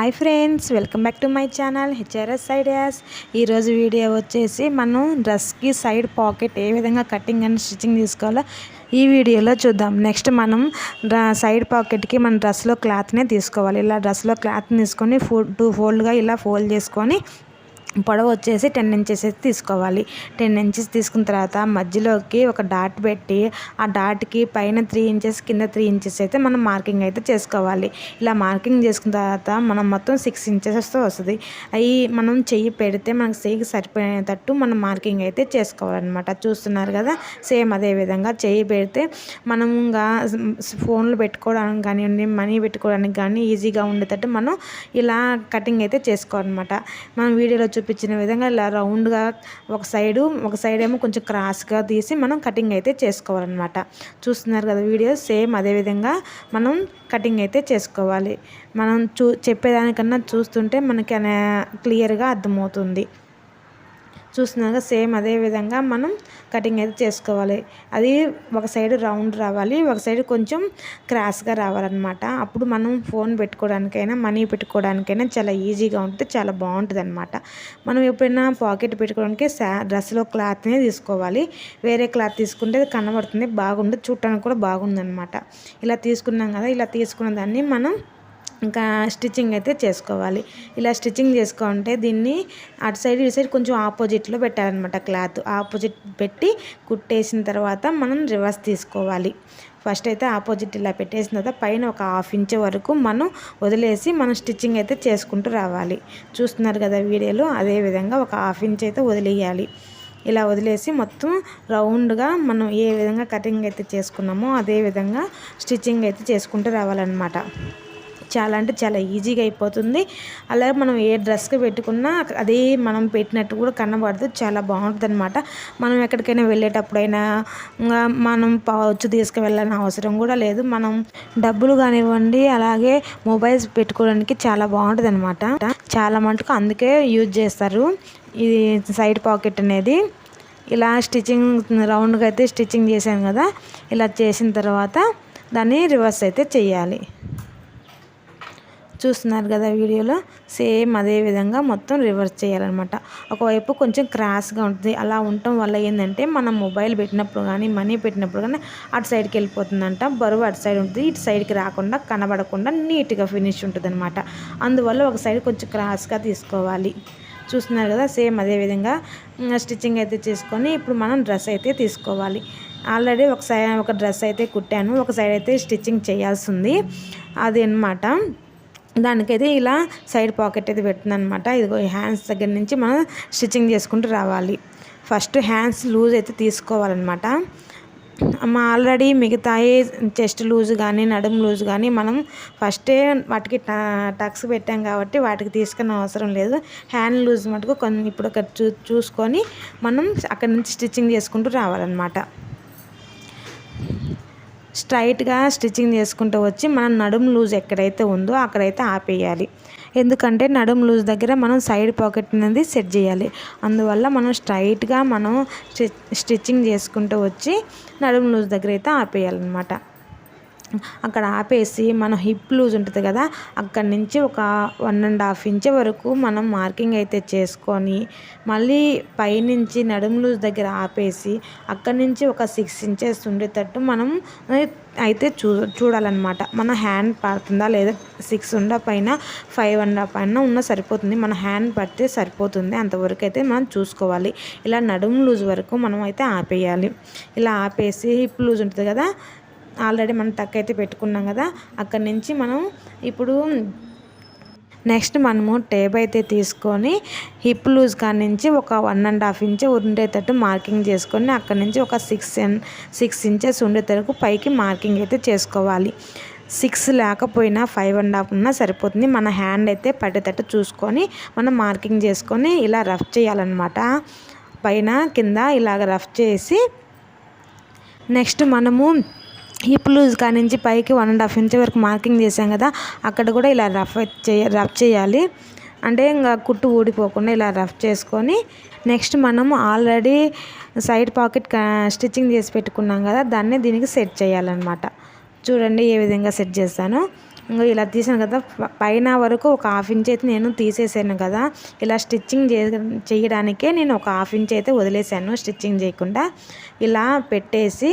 Hi friends welcome back to my channel HRS ideas ఈరోజు video వచ్చేసి మనం డ్రెస్కి సైడ్ పాకెట్ ఏ విధంగా కటింగ్ అండ్ స్టిచ్చింగ్ తీసుకోవాలో ఈ వీడియోలో చూద్దాం. నెక్స్ట్ మనం సైడ్ పాకెట్కి మన డ్రెస్లో క్లాత్నే తీసుకోవాలి. ఇలా డ్రెస్లో క్లాత్ని తీసుకొని ఫో టూ ఫోల్డ్గా ఇలా ఫోల్డ్ చేసుకొని పొడవు వచ్చేసి టెన్ ఇంచెస్ అయితే తీసుకోవాలి. టెన్ ఇంచెస్ తీసుకున్న తర్వాత మధ్యలోకి ఒక డాట్ పెట్టి ఆ డాట్కి పైన త్రీ ఇంచెస్ కింద త్రీ ఇంచెస్ అయితే మనం మార్కింగ్ అయితే చేసుకోవాలి. ఇలా మార్కింగ్ చేసుకున్న తర్వాత మనం మొత్తం సిక్స్ ఇంచెస్తో వస్తుంది. అవి మనం చెయ్యి పెడితే మనకు చెయ్యికి సరిపోయేటట్టు మనం మార్కింగ్ అయితే చేసుకోవాలన్నమాట. చూస్తున్నారు కదా? సేమ్ అదే విధంగా చెయ్యి పెడితే మనం ఇంకా ఫోన్లు పెట్టుకోవడానికి కానివ్వండి మనీ పెట్టుకోవడానికి కానీ ఈజీగా ఉండేటట్టు మనం ఇలా కటింగ్ అయితే చేసుకోవాలన్నమాట. మనం వీడియోలో చూపించిన విధంగా ఇలా రౌండ్గా ఒక సైడు ఒక సైడ్ ఏమో కొంచెం క్రాస్గా తీసి మనం కటింగ్ అయితే చేసుకోవాలన్నమాట. చూస్తున్నారు కదా వీడియో సేమ్ అదే విధంగా మనం కటింగ్ అయితే చేసుకోవాలి. మనం చూ చెప్పేదానికన్నా చూస్తుంటే మనకి క్లియర్గా అర్థమవుతుంది. చూస్తున్నాక సేమ్ అదే విధంగా మనం కటింగ్ అయితే చేసుకోవాలి. అది ఒక సైడ్ రౌండ్ రావాలి ఒక సైడ్ కొంచెం క్రాస్గా రావాలన్నమాట. అప్పుడు మనం ఫోన్ పెట్టుకోవడానికైనా మనీ పెట్టుకోవడానికైనా చాలా ఈజీగా ఉంటుంది చాలా బాగుంటుంది అనమాట మనం ఎప్పుడైనా పాకెట్ పెట్టుకోవడానికి శా డ్రెస్లో క్లాత్నే తీసుకోవాలి. వేరే క్లాత్ తీసుకుంటే అది కనబడుతుంది బాగుంటుంది చూడటానికి కూడా బాగుందన్నమాట. ఇలా తీసుకున్నాం కదా ఇలా తీసుకున్న దాన్ని మనం ఇంకా స్టిచ్చింగ్ అయితే చేసుకోవాలి. ఇలా స్టిచ్చింగ్ చేసుకుంటే దీన్ని అటు సైడ్ ఇటు సైడ్ కొంచెం ఆపోజిట్లో పెట్టాలన్నమాట క్లాత్. ఆపోజిట్ పెట్టి కుట్టేసిన తర్వాత మనం రివర్స్ తీసుకోవాలి. ఫస్ట్ అయితే ఆపోజిట్ ఇలా పెట్టేసిన తర్వాత పైన ఒక హాఫ్ ఇంచ్ వరకు మనం వదిలేసి మనం స్టిచ్చింగ్ అయితే చేసుకుంటూ రావాలి. చూస్తున్నారు కదా వీడియోలో అదేవిధంగా ఒక హాఫ్ ఇంచ్ అయితే వదిలేయాలి. ఇలా వదిలేసి మొత్తం రౌండ్గా మనం ఏ విధంగా కటింగ్ అయితే చేసుకున్నామో అదే విధంగా స్టిచ్చింగ్ అయితే చేసుకుంటూ రావాలన్నమాట. చాలా అంటే చాలా ఈజీగా అయిపోతుంది. అలాగే మనం ఏ డ్రెస్కి పెట్టుకున్నా అదే మనం పెట్టినట్టు కూడా కనబడదు. చాలా బాగుంటుంది అనమాట మనం ఎక్కడికైనా వెళ్ళేటప్పుడైనా మనం పవచ్చు తీసుకువెళ్ళని అవసరం కూడా లేదు. మనం డబ్బులు కానివ్వండి అలాగే మొబైల్స్ పెట్టుకోవడానికి చాలా బాగుంటుంది అనమాట చాలా మటుకు అందుకే యూజ్ చేస్తారు. ఇది సైడ్ పాకెట్ అనేది. ఇలా స్టిచ్చింగ్ రౌండ్గా అయితే స్టిచ్చింగ్ చేశాను కదా. ఇలా చేసిన తర్వాత దాన్ని రివర్స్ అయితే చేయాలి. చూస్తున్నారు కదా వీడియోలో సేమ్ అదే విధంగా మొత్తం రివర్స్ చేయాలన్నమాట. ఒకవైపు కొంచెం క్రాస్గా ఉంటుంది. అలా ఉండటం వల్ల ఏంటంటే మనం మొబైల్ పెట్టినప్పుడు కానీ మనీ పెట్టినప్పుడు కానీ అటు సైడ్కి వెళ్ళిపోతుందంట. బరువు అటు సైడ్ ఉంటుంది. ఇటు సైడ్కి రాకుండా కనబడకుండా నీట్గా ఫినిష్ ఉంటుంది అనమాట అందువల్ల ఒక సైడ్ కొంచెం క్రాస్గా తీసుకోవాలి. చూస్తున్నారు కదా సేమ్ అదే విధంగా స్టిచ్చింగ్ అయితే చేసుకొని ఇప్పుడు మనం డ్రెస్ అయితే తీసుకోవాలి. ఆల్రెడీ ఒక సైడ్ ఒక డ్రెస్ అయితే కుట్టాను. ఒక సైడ్ అయితే స్టిచ్చింగ్ చేయాల్సి ఉంది. అది అనమాట దానికైతే ఇలా సైడ్ పాకెట్ అయితే పెడుతుంది అనమాట ఇదిగో హ్యాండ్స్ దగ్గర నుంచి మనం స్టిచ్చింగ్ చేసుకుంటూ రావాలి. ఫస్ట్ హ్యాండ్స్ లూజ్ అయితే తీసుకోవాలన్నమాట మా ఆల్రెడీ మిగతాయి చెస్ట్ లూజ్ కానీ నడుము లూజ్ కానీ మనం ఫస్టే వాటికి టక్స్ పెట్టాం కాబట్టి వాటికి తీసుకునే అవసరం లేదు. హ్యాండ్ లూజ్ మటుకు కొన్ని ఇప్పుడు చూ చూసుకొని మనం అక్కడ నుంచి స్టిచ్చింగ్ చేసుకుంటూ రావాలన్నమాట స్ట్రైట్గా స్టిచ్చింగ్ చేసుకుంటూ వచ్చి మనం నడుము లూజ్ ఎక్కడైతే ఉందో అక్కడైతే ఆపేయాలి. ఎందుకంటే నడుము లూజ్ దగ్గర మనం సైడ్ పాకెట్ అనేది సెట్ చేయాలి. అందువల్ల మనం స్ట్రైట్గా మనం స్టిచ్చింగ్ చేసుకుంటూ వచ్చి నడుము లూజ్ దగ్గర అయితే ఆపేయాలన్నమాట. అక్కడ ఆపేసి మన హిప్ లూజ్ ఉంటుంది కదా అక్కడి నుంచి ఒక వన్ అండ్ హాఫ్ ఇంచ్ వరకు మనం మార్కింగ్ అయితే చేసుకొని మళ్ళీ పైనుంచి నడుము లూజ్ దగ్గర ఆపేసి అక్కడి నుంచి ఒక సిక్స్ ఇంచెస్ ఉండేటట్టు మనం అయితే చూ చూడాలన్నమాట. మన హ్యాండ్ పడుతుందా లేదా సిక్స్ ఉండ పైన ఫైవ్ అండ్ పైన ఉన్న సరిపోతుంది. మన హ్యాండ్ పడితే సరిపోతుంది. అంతవరకు అయితే మనం చూసుకోవాలి. ఇలా నడుము లూజ్ వరకు మనం అయితే ఆపేయాలి. ఇలా ఆపేసి హిప్ లూజ్ ఉంటుంది కదా ఆల్రెడీ మనం టక్ అయితే పెట్టుకున్నాం కదా అక్కడి నుంచి మనం ఇప్పుడు నెక్స్ట్ మనము టేప్ అయితే తీసుకొని హిప్ లూజ్ కాడి నుంచి ఒక వన్ అండ్ హాఫ్ ఇంచ్ ఉండేటట్టు మార్కింగ్ చేసుకొని అక్కడి నుంచి ఒక సిక్స్ సిక్స్ ఇంచెస్ ఉండేటరకు పైకి మార్కింగ్ అయితే చేసుకోవాలి. సిక్స్ లేకపోయినా ఫైవ్ అండ్ హాఫ్ ఉన్నా సరిపోతుంది. మన హ్యాండ్ అయితే పడేటట్టు చూసుకొని మనం మార్కింగ్ చేసుకొని ఇలా రఫ్ చేయాలన్నమాట. పైన కింద ఇలాగ రఫ్ చేసి నెక్స్ట్ మనము హిప్ లూజ్ నుంచి పైకి వన్ అండ్ హాఫ్ ఇంచ్ వరకు మార్కింగ్ చేసాం కదా అక్కడ కూడా ఇలా రఫ్ చేయ రఫ్ చేయాలి. అంటే ఇంకా కుట్టు ఊడిపోకుండా ఇలా రఫ్ చేసుకొని నెక్స్ట్ మనము ఆల్రెడీ సైడ్ పాకెట్ స్టిచ్చింగ్ చేసి పెట్టుకున్నాం కదా దాన్ని దీనికి సెట్ చేయాలన్నమాట. చూడండి ఏ విధంగా సెట్ చేస్తాను. ఇంకా ఇలా తీసాను కదా పైన వరకు ఒక హాఫ్ ఇంచ్ అయితే నేను తీసేసాను కదా ఇలా స్టిచ్చింగ్ చే చేయడానికే నేను ఒక హాఫ్ ఇంచ్ అయితే వదిలేసాను స్టిచ్చింగ్ చేయకుండా. ఇలా పెట్టేసి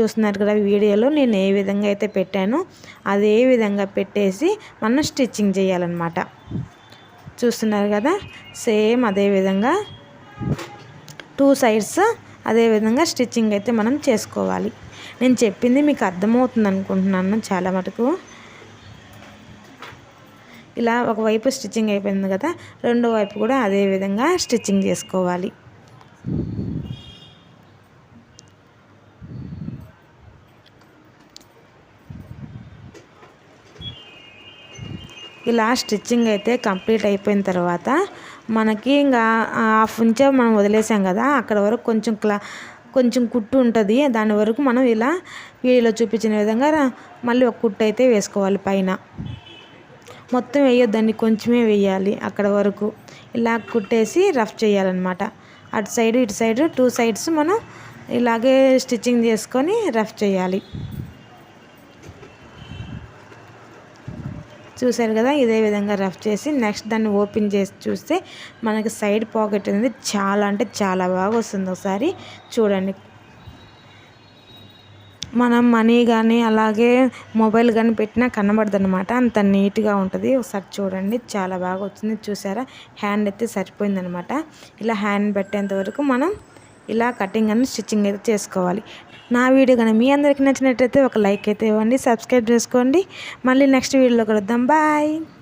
చూస్తున్నారు కదా వీడియోలో నేను ఏ విధంగా అయితే పెట్టానో అదే విధంగా పెట్టేసి మనం స్టిచ్చింగ్ చేయాలన్నమాట. చూస్తున్నారు కదా? సేమ్ అదే విధంగా టూ సైడ్స్ అదే విధంగా స్టిచ్చింగ్ అయితే మనం చేసుకోవాలి. నేను చెప్పింది మీకు అర్థమవుతుంది అనుకుంటున్నాను చాలా మటుకు. ఇలా ఒకవైపు స్టిచ్చింగ్ అయిపోయింది కదా రెండో వైపు కూడా అదే విధంగా స్టిచ్చింగ్ చేసుకోవాలి. ఇలా స్టిచ్చింగ్ అయితే కంప్లీట్ అయిపోయిన తర్వాత మనకి ఇంకా హాఫ్ ఇంచే మనం వదిలేసాం కదా అక్కడ వరకు కొంచెం క్లా కొంచెం కుట్టు ఉంటుంది. దాని వరకు మనం ఇలా వీడియోలో చూపించిన విధంగా మళ్ళీ ఒక కుట్టు అయితే వేసుకోవాలి పైన. మొత్తం వేయొద్దండి కొంచెమే వేయాలి అక్కడ వరకు. ఇలా కుట్టేసి రఫ్ చేయాలన్నమాట. అటు సైడ్ ఇటు సైడ్ టూ సైడ్స్ మనం ఇలాగే స్టిచ్చింగ్ చేసుకొని రఫ్ చేయాలి. చూసారు కదా ఇదే విధంగా రఫ్ చేసి నెక్స్ట్ దాన్ని ఓపెన్ చేసి చూస్తే మనకి సైడ్ పాకెట్ అనేది చాలా అంటే చాలా బాగా వస్తుంది ఒకసారి చూడండి. మనం మనీ కానీ అలాగే మొబైల్ కానీ పెట్టినా కనబడదు అనమాట అంత నీట్గా ఉంటుంది. ఒకసారి చూడండి చాలా బాగా వచ్చింది. చూసారా? హ్యాండ్ అయితే సరిపోయిందనమాట ఇలా హ్యాండ్ పెట్టేంత వరకు మనం ఇలా కటింగ్ అని స్టిచ్చింగ్ అయితే చేసుకోవాలి. నా వీడియో కానీ మీ అందరికీ నచ్చినట్టయితే ఒక లైక్ అయితే ఇవ్వండి సబ్స్క్రైబ్ చేసుకోండి. మళ్ళీ నెక్స్ట్ వీడియోలో కలుద్దాం. బాయ్.